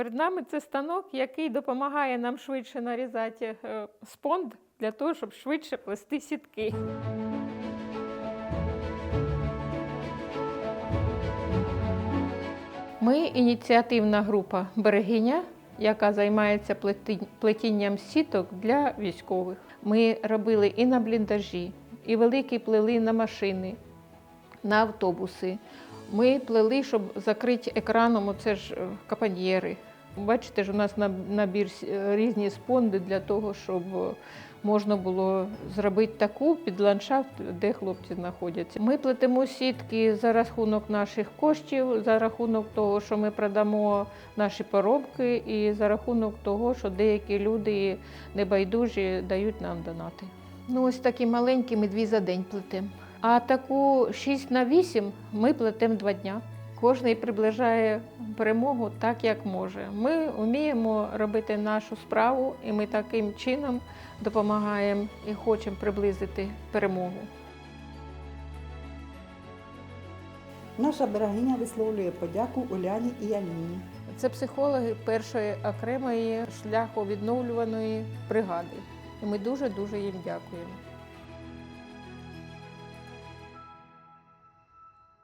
Перед нами це станок, який допомагає нам швидше нарізати е, спонд для того, щоб швидше плести сітки. Ми ініціативна група Берегиня, яка займається плетінням сіток для військових. Ми робили і на бліндажі, і великі плели на машини, на автобуси. Ми плели, щоб закрити екраном оце ж е, капоньєри. Бачите ж, у нас набір е, різні спонди для того, щоб е, можна було зробити таку під ландшафт, де хлопці знаходяться. Ми плетемо сітки за рахунок наших коштів, за рахунок того, що ми продамо наші поробки, і за рахунок того, що деякі люди небайдужі дають нам донати. Ну, ось такі маленькі ми дві за день плетемо. А таку 6 на 8 ми плетемо два дня. Кожний приближає перемогу так, як може. Ми вміємо робити нашу справу, і ми таким чином допомагаємо і хочемо приблизити перемогу. Наша берегиня висловлює подяку Уляні і Аліні. Це психологи першої окремої шляховідновлюваної бригади. І ми дуже дуже їм дякуємо.